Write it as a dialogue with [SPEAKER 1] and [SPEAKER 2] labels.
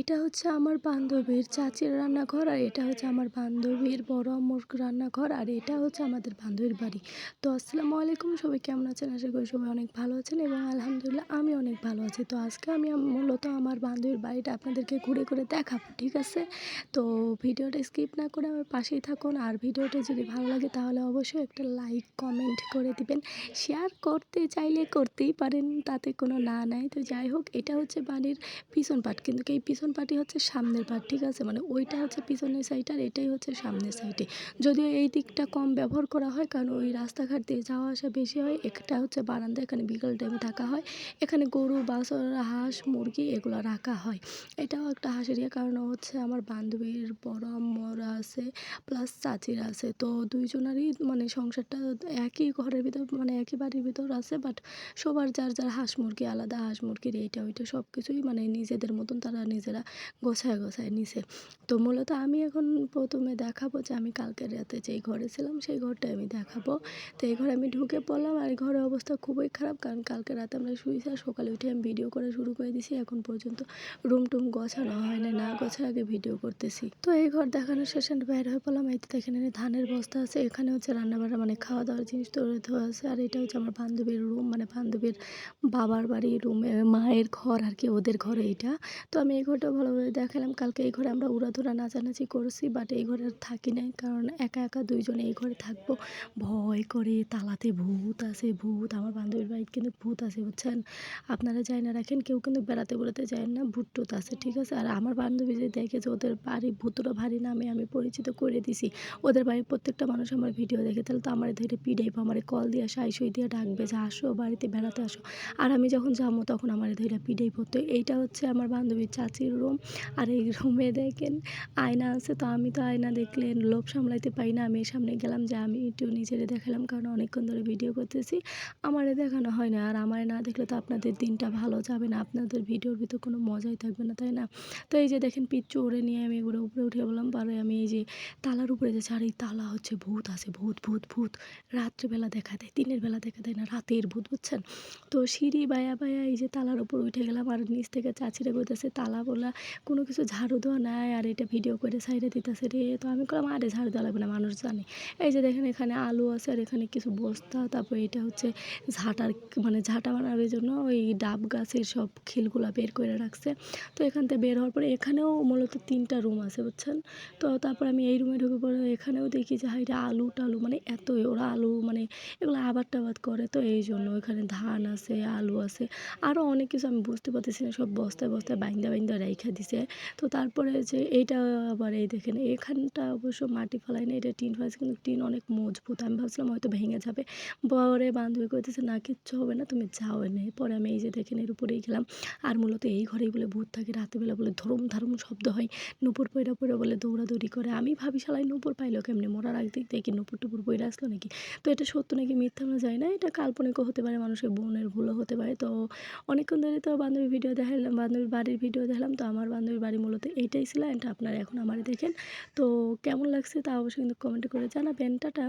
[SPEAKER 1] এটা হচ্ছে আমার বান্ধবীর চাচির রান্নাঘর আর এটা হচ্ছে আমার বান্ধবীর বড় আম্মুর রান্নাঘর আর এটা হচ্ছে আমাদের বান্ধবীর বাড়ি। তো আসসালামু আলাইকুম, সবাই কেমন আছেন? আশা করি সবাই অনেক ভালো আছেন এবং আলহামদুলিল্লাহ আমি অনেক ভালো আছি। তো আজকে আমি মূলত আমার বান্ধবীর বাড়িটা আপনাদেরকে ঘুরে ঘুরে দেখাবো, ঠিক আছে? তো ভিডিওটা স্কিপ না করে আমার পাশেই থাকুন আর ভিডিওটা যদি ভালো লাগে তাহলে অবশ্যই একটা লাইক, কমেন্ট করে দিবেন। শেয়ার করতে চাইলে করতেই পারেন, তাতে কোনো না নাই তো যাই হোক, এটা হচ্ছে বাড়ির পিছন পাট, কিন্তু এই পিছন পাটই হচ্ছে সামনের পাট, ঠিক আছে? মানে ওইটা হচ্ছে পিছনের সাইড আর এটাই হচ্ছে সামনের সাইডে যদিও এই দিকটা কম ব্যবহার করা হয়, কারণ ওই রাস্তাঘাট দিয়ে যাওয়া আসা বেশি হয়। একটা হচ্ছে বারান্দা, এখানে বিকাল টাইমে থাকা হয়। এখানে গরু বাছর হাঁস, মুরগি এগুলো রাখা হয়। এটাও একটা হাঁসেরিয়া কারণ হচ্ছে আমার বান্ধবীর বড় আম্মরা আছে প্লাস চাচিরা আছে। তো দুইজনারই মানে সংসারটা একই ঘরের ভিতর মানে একই বাড়ির ভিতর আছে বাট সবার যার যার হাঁস মুরগি আলাদা, হাঁস মুরগির এইটা, ওইটা সব কিছুই মানে নিজেদের মতন তারা নিজেরা গোছায় গোছায় নিছে। তো মূলত আমি এখন প্রথমে দেখাবো যে আমি কালকের রাতে যেই ঘরে ছিলাম, সেই ঘরটা আমি দেখাবো। তো এই ঘরে আমি ঢুকে পড়লাম আর ঘরের অবস্থা খুবই খারাপ কারণ কালকে রাতে আমরা শুয়েছি আর সকালে উঠে আমি ভিডিও করা শুরু করে দিছি। এখন পর্যন্ত রুম টুম গোছানো হয় না না গোছায় আগে ভিডিও করতেছি। তো এই ঘর দেখানোর শেষে বাইরে হয়ে পড়লাম। এই তো এখানে ধানের বস্তা আছে, এখানে হচ্ছে রান্নাবান্না মানে খাওয়া দাওয়ার জিনিস তৈরি দেওয়া আছে। আর এটা হচ্ছে আমার বান্ধবীর রুম মানে বান্ধবীর বাবার বাড়ি রুমে মায়ের ঘর আর কি, ওদের ঘরে এটা। তো আমি এই ঘরটা ভালোভাবে দেখালাম। কালকে এই ঘরে আমরা উড়াধুরা নাচানাচি করছি বাট এই ঘরে থাকি নাই, কারণ একা একা দুইজনে এই ঘরে থাকব। ভয় করে তালাতে ভূত আছে, ভূত, আমার বান্ধবীর বাড়িতে কিন্তু ভূত আছে, বুঝছেন? আপনারা যায় না রাখেন, কেউ কিন্তু বেড়াতে বেড়াতে যায় না ভূত টুত আছে, ঠিক আছে? আর আমার বান্ধবী যে দেখে যে ওদের বাড়ি ভূতরা ভারী নামে আমি পরিচিত করে দিছি, ওদের বাড়ির প্রত্যেকটা মানুষ আমার ভিডিও দেখে, তাহলে তো আমার ধরে পিডাইব, আমার কল দিয়ে, সাই সই দিয়ে ডাকবে যে আসো বাড়িতে বেড়াতে আসো। আর আমি যখন যাব, তখন আমার ধরে পিডাই পড়তো এইটা হচ্ছে আমার বান্ধবীর চাচির রুম আর এই রুমে দেখেন আয়না আছে, তো আমি তো আয়না দেখলে লোভ সামলাইতে পারি না। আমি সামনে গেলাম যে আমি একটু নিজেরে দেখালাম, কারণ অনেকক্ষণ ধরে ভিডিও করতেছি। আমারে দেখানো হয় না, আর আমারে না দেখলে তো আপনাদের দিনটা ভালো যাবে না। আপনাদের ভিডিওর ভিতর কোনো মজাই থাকবে না, তাই না? তো এই যে দেখেন পিচ্চু ওরে নিয়ে আমি এগুলো উপরে উঠে বললাম পরে আমি এই যে তালার উপরে যাচ্ছি, আর এই তালা হচ্ছে ভূত আছে, ভূত ভূত ভূত। রাত্রেবেলা দেখা দেয়, দিনের বেলা দেখা দেয় না, রাতের ভূত, বুঝছেন? তো সিঁড়ি বায়া বায়া এই যে তালার উপর উঠে গেলাম, আর নিচ থেকে চাচিরে কইতেছে তালা বলা কোনো কিছু ঝাড়ু দেওয়া নাই আর এটা ভিডিও করে সাইডে দিতেছে রে। তো আমি করলাম আরে ঝাড়ু দেওয়া লাগবে না, মানুষ জানে। এই যে দেখেন এখানে আলু আছে আর এখানে কিছু বস্তা, তারপর এটা হচ্ছে ঝাঁটার মানে ঝাঁটা বানানোর জন্য ওই ডাব গাছের সব খিলগুলা বের করে রাখছে। তো এখান থেকে বের হওয়ার পরে এখানেও মূলত তিনটা রুম আছে, বুঝছেন? তো তারপর আমি এই রুমে ঢুকে পড়ে এখানেও দেখি যে হাইটা আলু টালু মানে এত ওরা আলু মানে এগুলো আবাদ টাবাদ করে। তো এই জন্য এখানে ধান আছে, আলু আছে। আরও অনেক কিছু আমি বুঝতে পারতেছি না, সব বস্তায় বস্তায় বাইন্দা বাইন্দা রেখে দিছে। তো তারপরে যে এইটা আবার এই দেখেন, এখানটা অবশ্য মাটি ফেলাই না, এটা টিন ফেলাইছে কিন্তু টিন অনেক মজবুত। আমি ভাবছিলাম হয়তো ভেঙে যাবে। পরে বান্ধবী কইতেছে, না, কিচ্ছু হবে না, তুমি যাও এনে। পরে আমি এই যে দেখেন, এর উপরেই গেলাম। আর মূলত এই ঘরেই বলে ভূত থাকে রাতেবেলা বলে ধরুম ধারুম শব্দ হয়। নুপুর পয়রা পয়রা বলে দৌড়াদৌড়ি করে। আমি ভাবি শালাই নুপুর পাইলো কেমনি? মরার আগ দিক দেখি নুপুর টুপুর পয়রা আসলো নাকি? তো এটা সত্য নাকি মিথ্যা আমরা যায় না। এটা কাল্পনিকও হতে পারে, মানুষের বোনের ভুলও হতে পারে। তো অনেকক্ষণ ধরে তো বান্ধবীর ভিডিও দেখালাম বান্ধবীর বাড়ির ভিডিও দেখলাম। তো আমার বান্ধবীর বাড়ি মূলত এইটাই ছিল অ্যান্ড আপনারা এখন আমার দেখেন। তো কেমন লাগছে তা অবশ্যই কিন্তু কমেন্ট করে জানাবেন। টাটা।